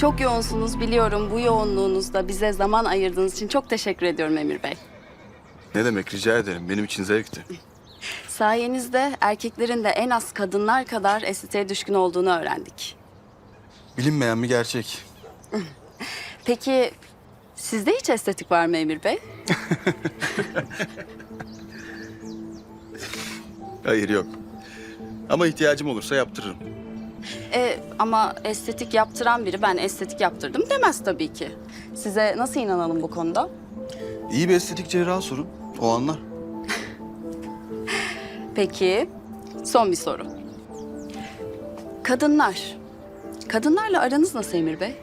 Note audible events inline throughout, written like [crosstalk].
Çok yoğunsunuz biliyorum. Bu yoğunluğunuzda bize zaman ayırdığınız için çok teşekkür ediyorum Emir Bey. Ne demek rica ederim. Benim için zevkti. [laughs] Sayenizde erkeklerin de en az kadınlar kadar estetiğe düşkün olduğunu öğrendik. Bilinmeyen bir gerçek. [laughs] Peki sizde hiç estetik var mı Emir Bey? [laughs] Hayır yok. Ama ihtiyacım olursa yaptırırım. E, ama estetik yaptıran biri ben estetik yaptırdım demez tabii ki. Size nasıl inanalım bu konuda? İyi bir estetik cerrahı sorun. O anlar. [laughs] Peki son bir soru. Kadınlar. Kadınlarla aranız nasıl Emir Bey?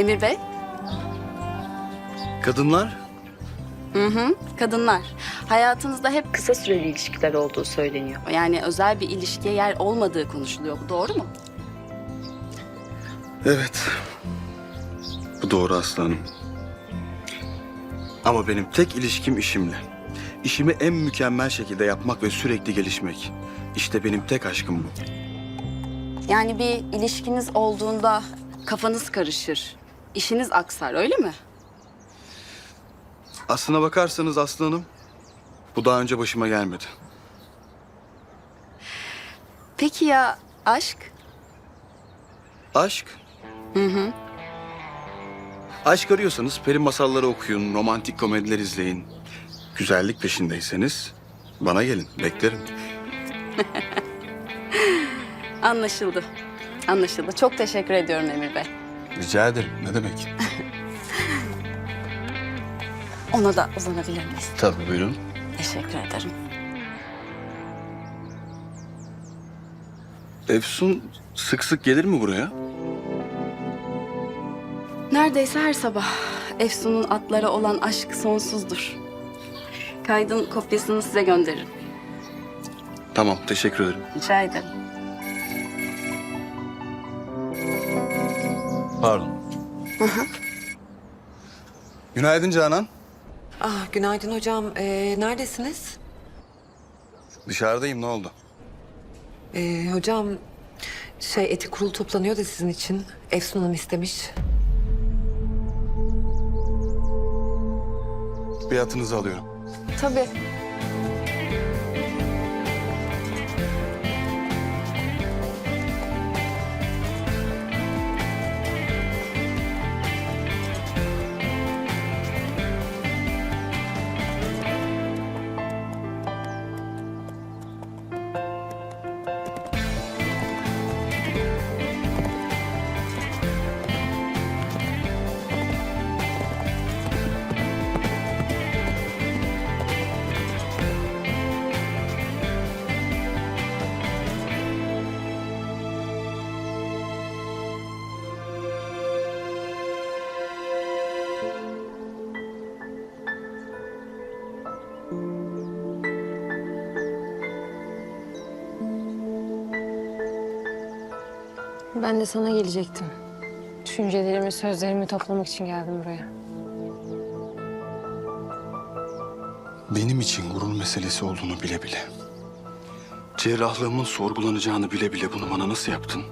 Emir Bey? Kadınlar Hı hı, kadınlar. Hayatınızda hep kısa süreli ilişkiler olduğu söyleniyor. Yani özel bir ilişkiye yer olmadığı konuşuluyor. Bu doğru mu? Evet. Bu doğru aslanım. Ama benim tek ilişkim işimle. İşimi en mükemmel şekilde yapmak ve sürekli gelişmek. İşte benim tek aşkım bu. Yani bir ilişkiniz olduğunda kafanız karışır. İşiniz aksar öyle mi? Aslına bakarsanız aslanım, bu daha önce başıma gelmedi. Peki ya aşk? Aşk? Hı hı. Aşk arıyorsanız peri masalları okuyun, romantik komediler izleyin. Güzellik peşindeyseniz bana gelin, beklerim. [laughs] Anlaşıldı. Anlaşıldı. Çok teşekkür ediyorum Emir Bey. Rica ederim, ne demek? [laughs] Ona da uzanabilir miyiz? Tabii buyurun. Teşekkür ederim. Efsun sık sık gelir mi buraya? Neredeyse her sabah Efsun'un atlara olan aşk sonsuzdur. Kaydın kopyasını size gönderirim. Tamam, teşekkür ederim. Rica ederim. Pardon. Günaydın Canan. Ah, günaydın hocam. Ee, neredesiniz? Dışarıdayım, ne oldu? Ee, hocam, şey etik kurulu toplanıyor da sizin için. Efsun Hanım istemiş. Biatınızı alıyorum. Tabii. Ben de sana gelecektim. Düşüncelerimi, sözlerimi toplamak için geldim buraya. Benim için gurur meselesi olduğunu bile bile. Cerrahlığımın sorgulanacağını bile bile bunu bana nasıl yaptın?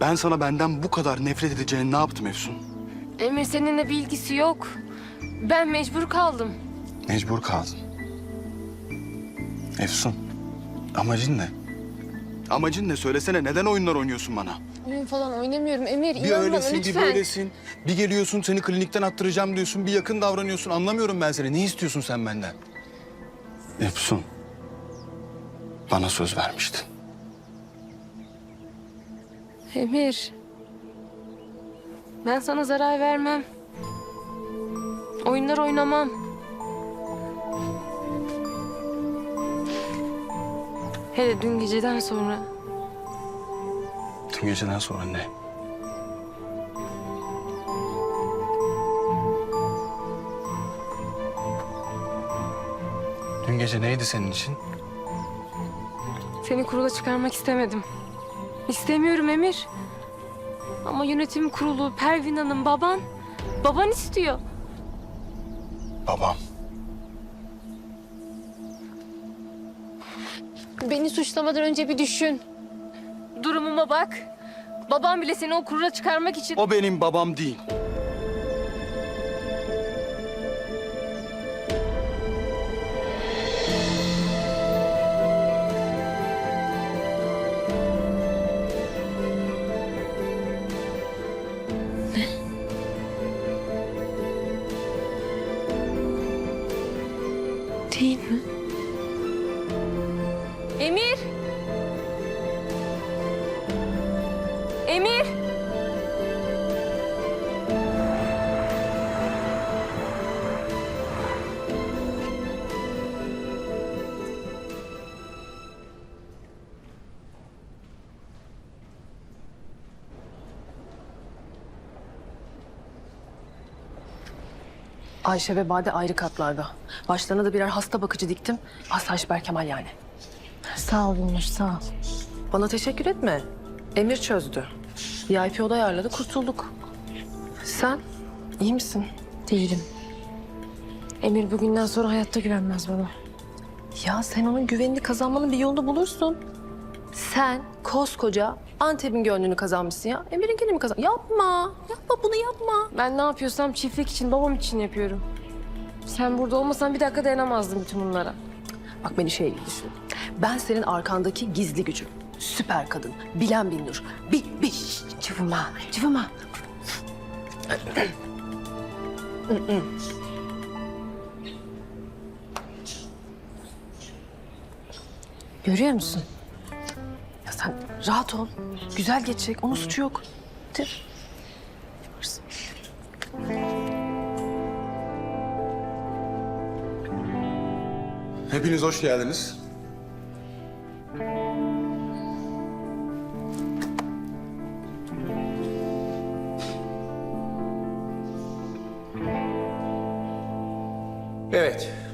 Ben sana benden bu kadar nefret edeceğini ne yaptım Efsun? Emir seninle bir ilgisi yok. Ben mecbur kaldım. Mecbur kaldın. Efsun, amacın ne? Amacın ne? Söylesene neden oyunlar oynuyorsun bana? Oyun falan oynamıyorum Emir. Bir inanma öylesin, lütfen. bir böylesin. Bir geliyorsun, seni klinikten attıracağım diyorsun. Bir yakın davranıyorsun. Anlamıyorum ben seni. Ne istiyorsun sen benden? Efsun, bana söz vermiştin. Emir. Ben sana zarar vermem. Oyunlar oynamam. Hele dün geceden sonra. Tüm geceden sonra ne? Dün dün gece neydi senin için? Seni kurula çıkarmak istemedim. İstemiyorum Emir. Ama yönetim kurulu, Pervin Hanım, baban. Baban istiyor. Babam. Beni suçlamadan önce bir düşün. Durumuma bak. Babam bile seni o kurula çıkarmak için... O benim babam değil. Değil Ayşe ve Bade ayrı katlarda. Başlarına da birer hasta bakıcı diktim. Asayiş Berkemal yani. Sağ ol Binur, sağ ol. Bana teşekkür etme. Emir çözdü. VIP oda ayarladı, kurtulduk. Sen iyi misin? Değilim. Emir bugünden sonra hayatta güvenmez bana. Ya sen onun güvenini kazanmanın bir yolunu bulursun. Sen koskoca Antep'in gönlünü kazanmışsın ya. Emir'inkini mi kazan? Yapma. Yapma bunu yapma. Ben ne yapıyorsam çiftlik için, babam için yapıyorum. Sen burada olmasan bir dakika dayanamazdım bütün bunlara. Bak beni şey gibi düşün. Ben senin arkandaki gizli gücüm. Süper kadın. Bilen Binnur. Bi, bi. Çıvıma. Çıvıma. Görüyor musun? Sen rahat ol. Güzel geçecek. Onun suçu yok. Yaparsın. Hepiniz hoş geldiniz. Evet.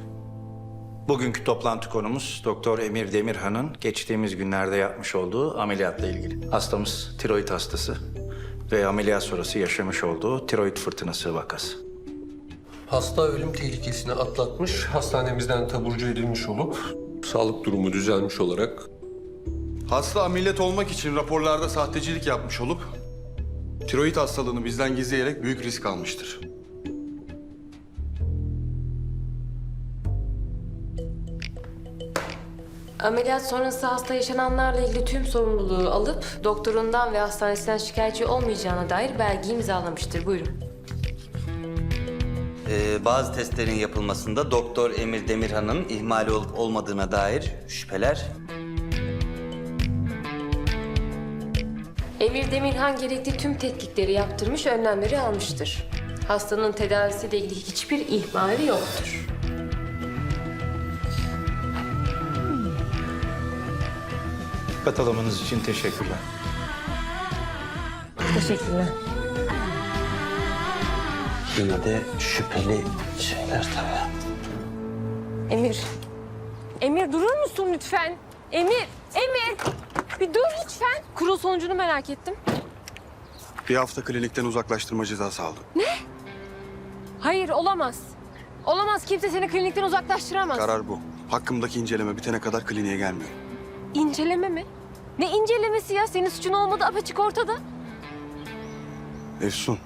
Bugünkü toplantı konumuz Doktor Emir Demirhan'ın geçtiğimiz günlerde yapmış olduğu ameliyatla ilgili. Hastamız tiroid hastası ve ameliyat sonrası yaşamış olduğu tiroid fırtınası vakası. Hasta ölüm tehlikesini atlatmış, hastanemizden taburcu edilmiş olup sağlık durumu düzelmiş olarak Hasta ameliyat olmak için raporlarda sahtecilik yapmış olup tiroid hastalığını bizden gizleyerek büyük risk almıştır. Ameliyat sonrası hasta yaşananlarla ilgili tüm sorumluluğu alıp doktorundan ve hastanesinden şikayetçi olmayacağına dair belge imzalamıştır. Buyurun. Ee, bazı testlerin yapılmasında Doktor Emir Demirhan'ın ihmali olup olmadığına dair şüpheler Emir Demirhan gerekli tüm tetkikleri yaptırmış, önlemleri almıştır. Hastanın tedavisiyle ilgili hiçbir ihmali yoktur. Katılımınız için teşekkürler. Teşekkürler. yine de şüpheli şeyler tabii. Emir. Emir durur musun lütfen? Emir, Emir. Bir dur lütfen. Kurul sonucunu merak ettim. Bir hafta klinikten uzaklaştırma cezası aldım. Hayır, olamaz. Olamaz. Kimse seni klinikten uzaklaştıramaz. Karar bu. Hakkımdaki inceleme bitene kadar kliniğe gelmiyorum. İnceleme mi? Ne incelemesi ya? Senin suçun olmadı apaçık ortada. Efsun,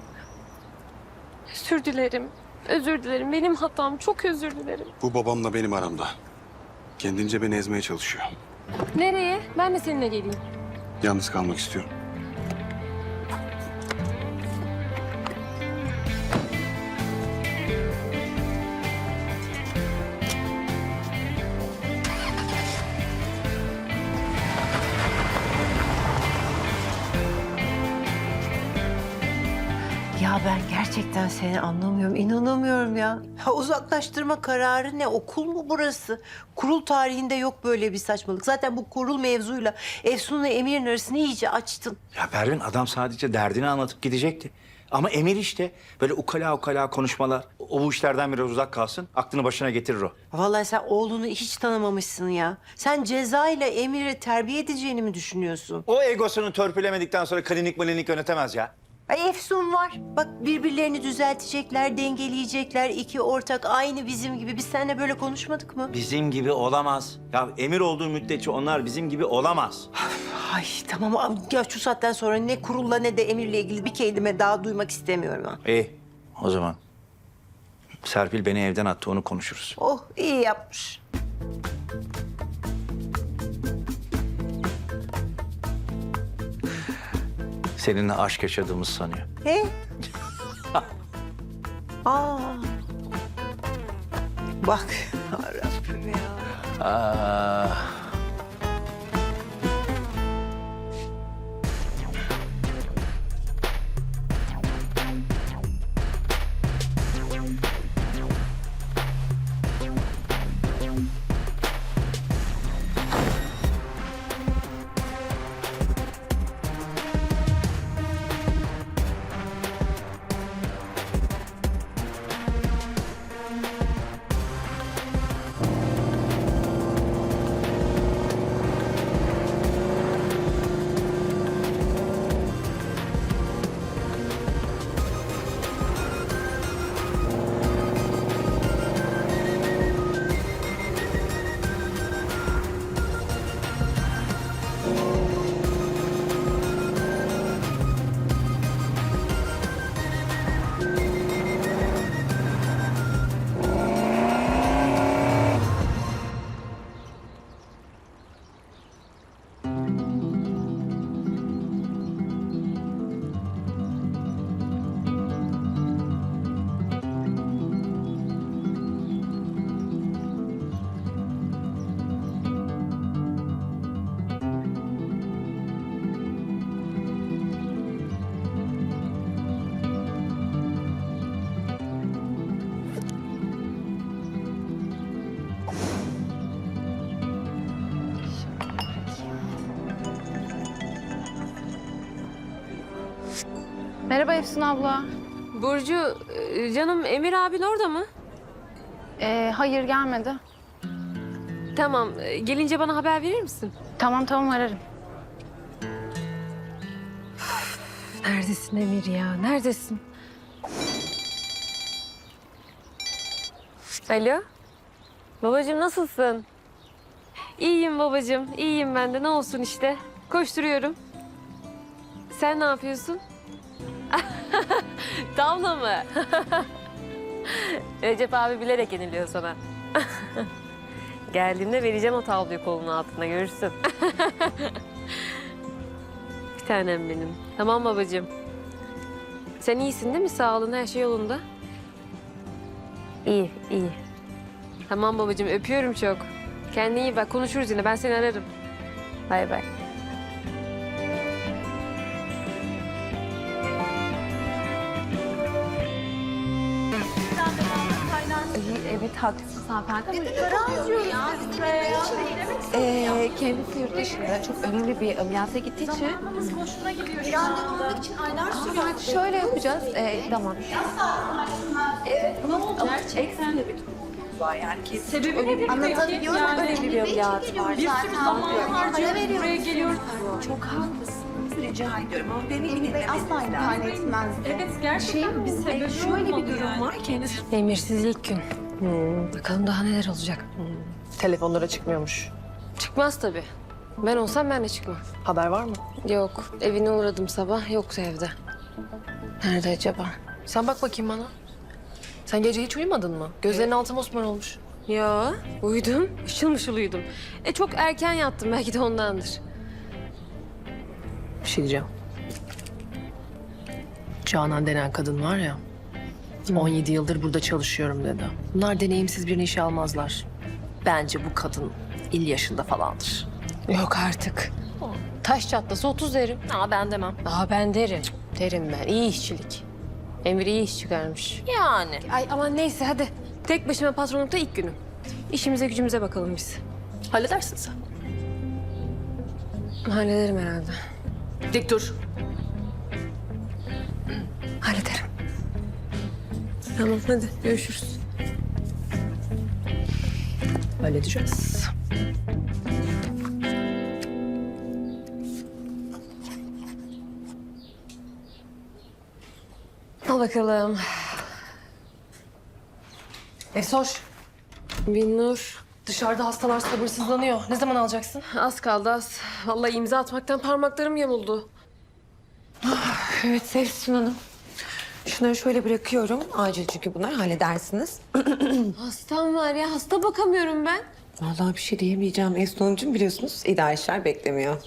Özür dilerim. Özür dilerim. Benim hatam. Çok özür dilerim. bu babamla benim aramda. Kendince beni ezmeye çalışıyor. Nereye? Ben de seninle geleyim. Yalnız kalmak istiyorum. Gerçekten seni anlamıyorum, inanamıyorum ya. Ha, uzaklaştırma kararı ne? Okul mu burası? Kurul tarihinde yok böyle bir saçmalık. Zaten bu kurul mevzuyla Efsun'la Emir'in arasını iyice açtın. Ya Pervin adam sadece derdini anlatıp gidecekti. Ama Emir işte böyle ukala ukala konuşmalar. O bu işlerden biraz uzak kalsın. Aklını başına getirir o. Vallahi sen oğlunu hiç tanımamışsın ya. Sen Ceza ile Emir'i terbiye edeceğini mi düşünüyorsun? O egosunu törpülemedikten sonra klinik klinik yönetemez ya. Ay Efsun var. Bak birbirlerini düzeltecekler, dengeleyecekler. İki ortak aynı bizim gibi. Biz seninle böyle konuşmadık mı? Bizim gibi olamaz. Ya Emir olduğu müddetçe onlar bizim gibi olamaz. Ay tamam abi. ya şu saatten sonra ne kurulla ne de Emir'le ilgili bir kelime daha duymak istemiyorum ha. İyi o zaman. Serpil beni evden attı onu konuşuruz. Oh iyi yapmış. Seninle aşk yaşadığımızı sanıyor. He? [laughs] Aa. Bak. [laughs] Rabbim ya. Aa, Merhaba Efsun abla. Burcu, e, canım Emir abin orada mı? Ee, hayır gelmedi. Tamam, e, gelince bana haber verir misin? Tamam tamam ararım. Neredesin Emir ya? Neredesin? Alo. Babacığım nasılsın? İyiyim babacığım. iyiyim ben de. Ne olsun işte. Koşturuyorum. Sen ne yapıyorsun? [laughs] Tavla mı? [laughs] Recep abi bilerek yeniliyor sana. [laughs] Geldiğimde vereceğim o tavlayı kolunun altında görürsün. Bir tanem benim. Tamam babacığım. Sen iyisin değil mi? Sağlığın her şey yolunda. İyi, iyi. Tamam babacığım öpüyorum çok. Kendine iyi bak. Konuşuruz yine. Ben seni ararım. Bay bay. Haklısın hanımefendi. Ee, kendisi yurt dışında çok önemli bir ameliyata gittiği için. Randevu için aylar sürüyor. Ama şöyle yapacağız. Ee, tamam. Anlatabiliyorum. Önemli bir ameliyat var. Bir sürü zamanlarca buraya geliyoruz. Çok haklısınız. Rica ediyorum ama beni bir Bey asla imkan etmez. Evet gerçekten bir sebebi şöyle bir durum var. Kendisi Emirsiz ilk gün. Hmm, bakalım daha neler olacak. Telefonlara çıkmıyormuş. Çıkmaz tabii. Ben olsam ben de çıkmam. Haber var mı? Yok. Evine uğradım sabah. Yoksa evde. Nerede acaba? Sen bak bakayım bana. Sen gece hiç uyumadın mı? Gözlerin altı mosmor olmuş. Ya uyudum. Işıl mışıl uyudum. E çok erken yattım. Belki de ondandır. Bir şey diyeceğim. Canan denen kadın var ya. 17 yıldır burada çalışıyorum dedi. Bunlar deneyimsiz birini işe almazlar. Bence bu kadın il yaşında falandır. Yok artık. Taş çatlasa 30 derim. Aa ben demem. Aa ben derim. Derim ben. İyi işçilik. Emir iyi iş çıkarmış. Yani. Ay aman neyse hadi. Tek başıma patronlukta ilk günüm. İşimize gücümüze bakalım biz. Halledersin sen. Hallederim herhalde. Dik dur. Hallederim. Tamam hadi görüşürüz. Halledeceğiz. Al bakalım. Efsoş, Binnur. dışarıda hastalar sabırsızlanıyor. Ne zaman alacaksın? Az kaldı az. Vallahi imza atmaktan parmaklarım yamuldu. Evet Sevsun Hanım. Şunları şöyle bırakıyorum. Acil çünkü bunlar halledersiniz. [clears throat] Hastam var ya hasta bakamıyorum ben. Vallahi bir şey diyemeyeceğim. Efsun Hanımcığım biliyorsunuz idare işler beklemiyor.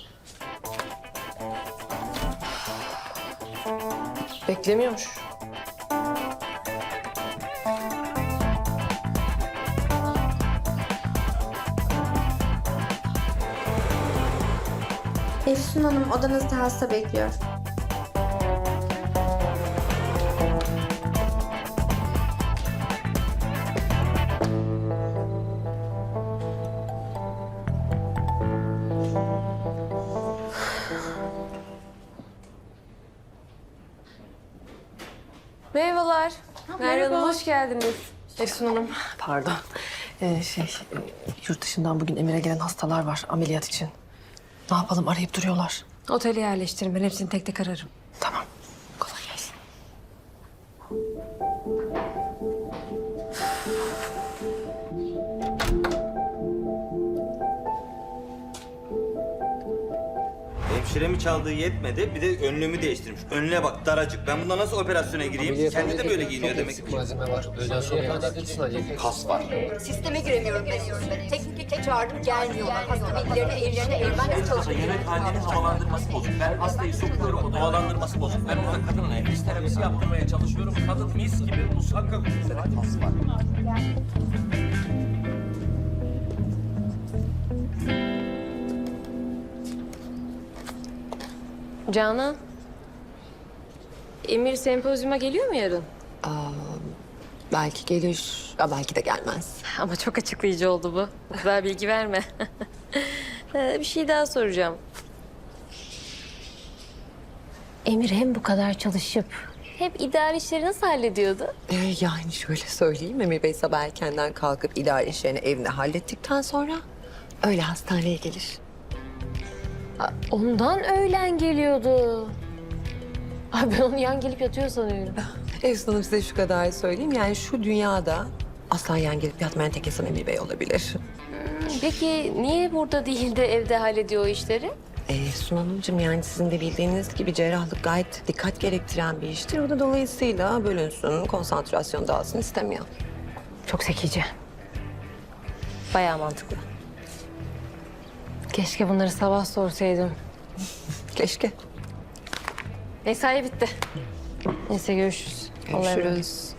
Beklemiyormuş. Efsun Hanım odanızda hasta bekliyor. Merve Hanım hoş geldiniz. Efsun Hanım, pardon. Ee, şey, e, yurt dışından bugün Emir'e gelen hastalar var ameliyat için. Ne yapalım arayıp duruyorlar. Otele yerleştirin ben hepsini tek tek ararım. Hemşire mi çaldığı yetmedi bir de önlüğümü değiştirmiş. Önüne bak daracık. Ben bundan nasıl operasyona gireyim? Kendi de böyle giyiniyor demek ki. Malzeme var. Öğleden sonra kadar sadece kas var. Sisteme giremiyorum ben. Teknik ekip çağırdım gelmiyorlar. Hasta bilgilerini ellerine eğmen çalışıyor. Yemekhanenin havalandırması bozuk. Ben hastayı sokuyorum, o havalandırması bozuk. Ben orada kadına nefes terapisi yaptırmaya çalışıyorum. Kadın mis gibi musakka kokuyor. Kas var. Canan. Emir sempozyuma geliyor mu yarın? Belki gelir, belki de gelmez. Ama çok açıklayıcı oldu bu. O kadar bilgi verme. [laughs] Ee, bir şey daha soracağım. Emir hem bu kadar çalışıp hep idari işleri nasıl hallediyordu? Ee, yani şöyle söyleyeyim, Emir Bey sabah erkenden kalkıp idare işlerini evinde hallettikten sonra öyle hastaneye gelir. Ondan öğlen geliyordu. Ay ben onu yan gelip yatıyor sanıyorum. [laughs] Efsun Hanım size şu kadar söyleyeyim. Yani şu dünyada asla yan gelip yatmayan tek insan Emir Bey olabilir. Peki niye burada değil de evde hallediyor o işleri? Ee, Hanımcığım yani sizin de bildiğiniz gibi cerrahlık gayet dikkat gerektiren bir iştir. O da dolayısıyla bölünsün, konsantrasyon dağılsın istemiyor. Çok zekice. Bayağı mantıklı. Keşke bunları sabah sorsaydım. Keşke. Mesai bitti. Neyse görüşürüz. Allah'a emanet. Görüşürüz.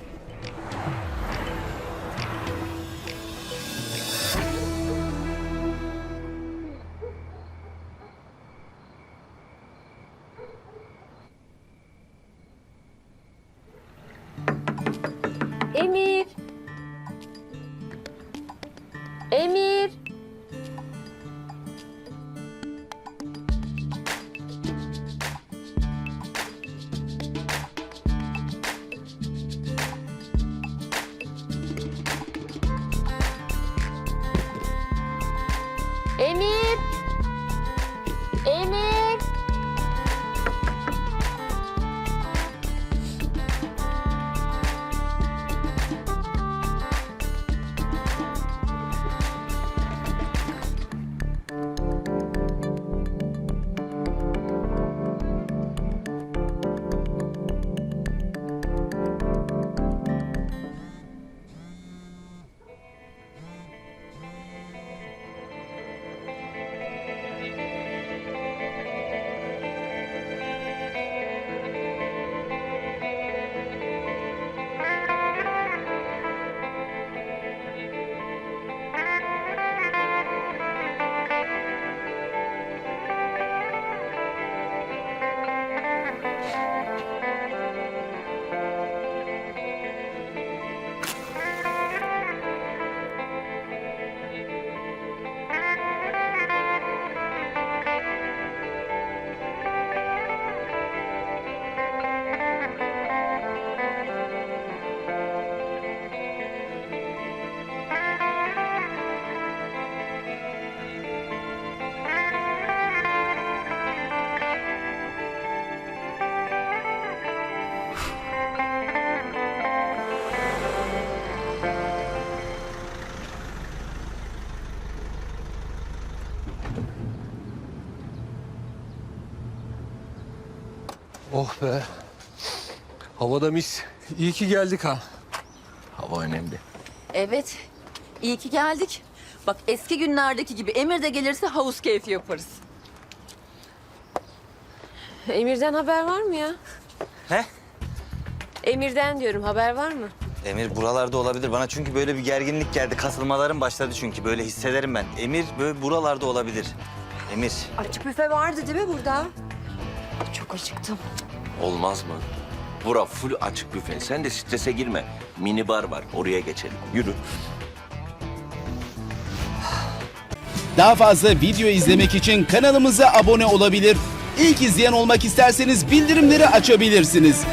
Oh be. Havada mis. İyi ki geldik ha. Hava önemli. Evet. İyi ki geldik. Bak eski günlerdeki gibi Emir de gelirse havuz keyfi yaparız. Emir'den haber var mı ya? He? Emir'den diyorum haber var mı? Emir buralarda olabilir. Bana çünkü böyle bir gerginlik geldi. Kasılmalarım başladı çünkü. Böyle hissederim ben. Emir böyle buralarda olabilir. Emir. Açık büfe vardı değil mi burada? Çok acıktım. Olmaz mı? Bura full açık büfe. Sen de strese girme. Mini bar var. Oraya geçelim. Yürü. Daha fazla video izlemek için kanalımıza abone olabilir. İlk izleyen olmak isterseniz bildirimleri açabilirsiniz.